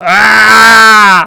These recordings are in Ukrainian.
А!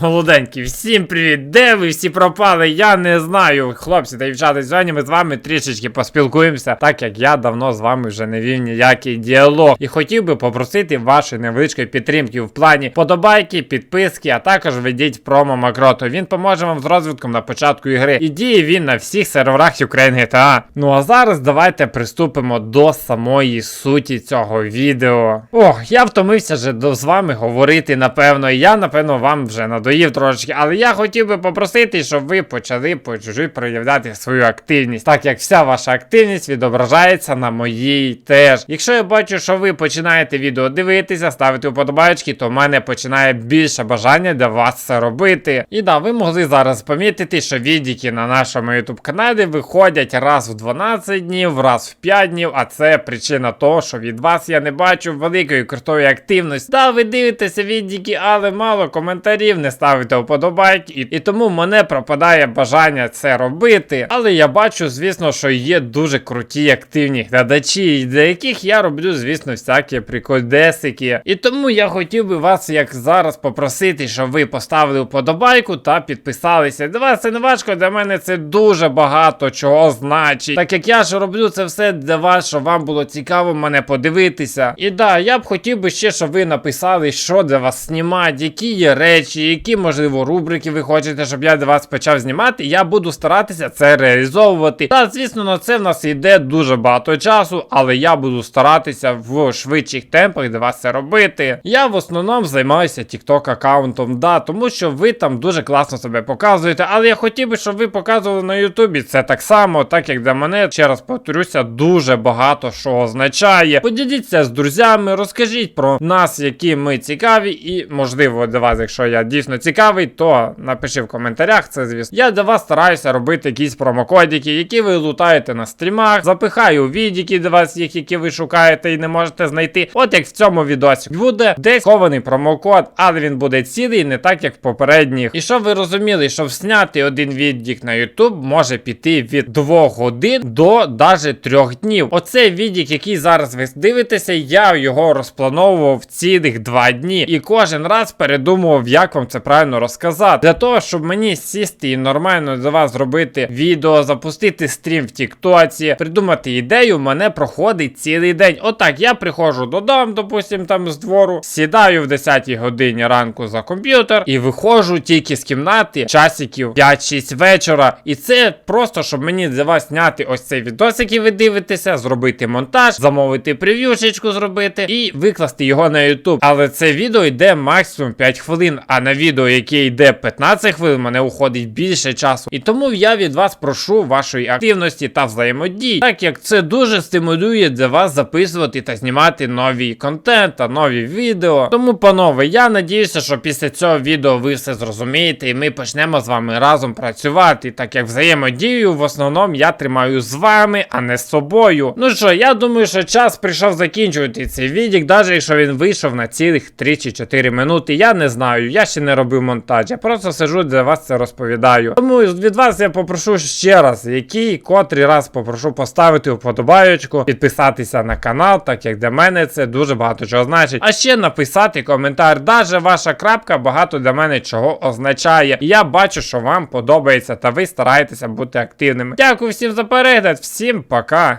Молоденькі, всім привіт! Де ви всі пропали? Я не знаю. Хлопці та дівчата, сьогодні ми з вами трішечки поспілкуємося, так як я давно з вами вже не вів ніякий діалог. І хотів би попросити вашої невеличкої підтримки в плані подобайки, підписки, а також ведіть промо Макроту. Він поможе вам з розвитком на початку ігри. І діє він на всіх серверах Ukraine GTA. Ну а зараз давайте приступимо до самої суті цього відео. Ох, я втомився вже з вами говорити, напевно. і Я, напевно, вам вже надоїв трошечки, але я хотів би попросити, щоб ви почали по чужій проявляти свою активність, так як вся ваша активність відображається на моїй теж. Якщо я бачу, що ви починаєте відео дивитися, ставити вподобайки, то в мене починає більше бажання для вас це робити. І да, ви могли зараз помітити, що відіки на нашому YouTube каналі виходять раз в 12 днів, раз в 5 днів, а це причина того, що від вас я не бачу великої крутої активності. Да, ви дивитеся відіки, але мало коментарів, не ставите вподобайки, і, і тому мене пропадає бажання це робити. Але я бачу, звісно, що є дуже круті активні глядачі, для яких я роблю, звісно, всякі прикольдесики. І тому я хотів би вас, як зараз, попросити, щоб ви поставили вподобайку та підписалися. Для вас це не важко, для мене це дуже багато чого значить. Так як я ж роблю це все для вас, щоб вам було цікаво мене подивитися. І да, я б хотів би ще, щоб ви написали, що для вас знімати, які є речі, які, можливо, рубрики ви хочете, щоб я для вас почав знімати. Я буду старатися це реалізовувати. Та, звісно, на це в нас йде дуже багато часу, але я буду старатися в швидших темпах для вас це робити. Я в основному займаюся TikTok аккаунтом, да, тому що ви там дуже класно себе показуєте, але я хотів би, щоб ви показували на Ютубі це так само, так як для мене, ще раз повторюся, дуже багато що означає. Поділіться з друзями, розкажіть про нас, які ми цікаві, і можливо для вас, якщо я дійсно цікавий, то напиши в коментарях це, звісно. Я для вас стараюся робити якісь промокодики, які ви лутаєте на стрімах, запихаю відіки для вас, їх, які ви шукаєте і не можете знайти. От як в цьому відосі. Буде десь хований промокод, але він буде цілий, не так як в попередніх. І щоб ви розуміли, щоб зняти один віддік на YouTube може піти від 2 годин до даже 3 днів. Оцей віддік, який зараз ви дивитеся, я його розплановував цілих 2 дні. І кожен раз передумував, як вам це правильно розказати. Для того, щоб мені сісти і нормально для вас зробити відео, запустити стрім в Тіктоці, придумати ідею, мене проходить цілий день. Отак, я приходжу додому, допустим, там з двору, сідаю в 10 годині ранку за комп'ютер і виходжу тільки з кімнати часиків 5-6 вечора. І це просто, щоб мені для вас зняти ось цей відос, який ви дивитеся, зробити монтаж, замовити прев'юшечку зробити і викласти його на YouTube. Але це відео йде максимум 5 хвилин, а на відео, яке йде 15 хвилин, мене уходить більше часу. І тому я від вас прошу вашої активності та взаємодії, так як це дуже стимулює для вас записувати та знімати новий контент та нові відео. Тому, панове, я надіюся, що після цього відео ви все зрозумієте, і ми почнемо з вами разом працювати, так як взаємодію в основному я тримаю з вами, а не з собою. Ну що, я думаю, що час прийшов закінчувати цей відік, навіть якщо він вийшов на цілих 3 чи 4 минути. Я не знаю, я ще не робив монтаж, я просто сижу для вас це розповідаю. Тому від вас я попрошу ще раз, який котрий раз попрошу поставити вподобаючку, підписатися на канал, так як для мене це дуже багато чого значить. А ще написати коментар. Даже ваша крапка багато для мене чого означає. І я бачу, що вам подобається, та ви стараєтеся бути активними. Дякую всім за перегляд, всім пока.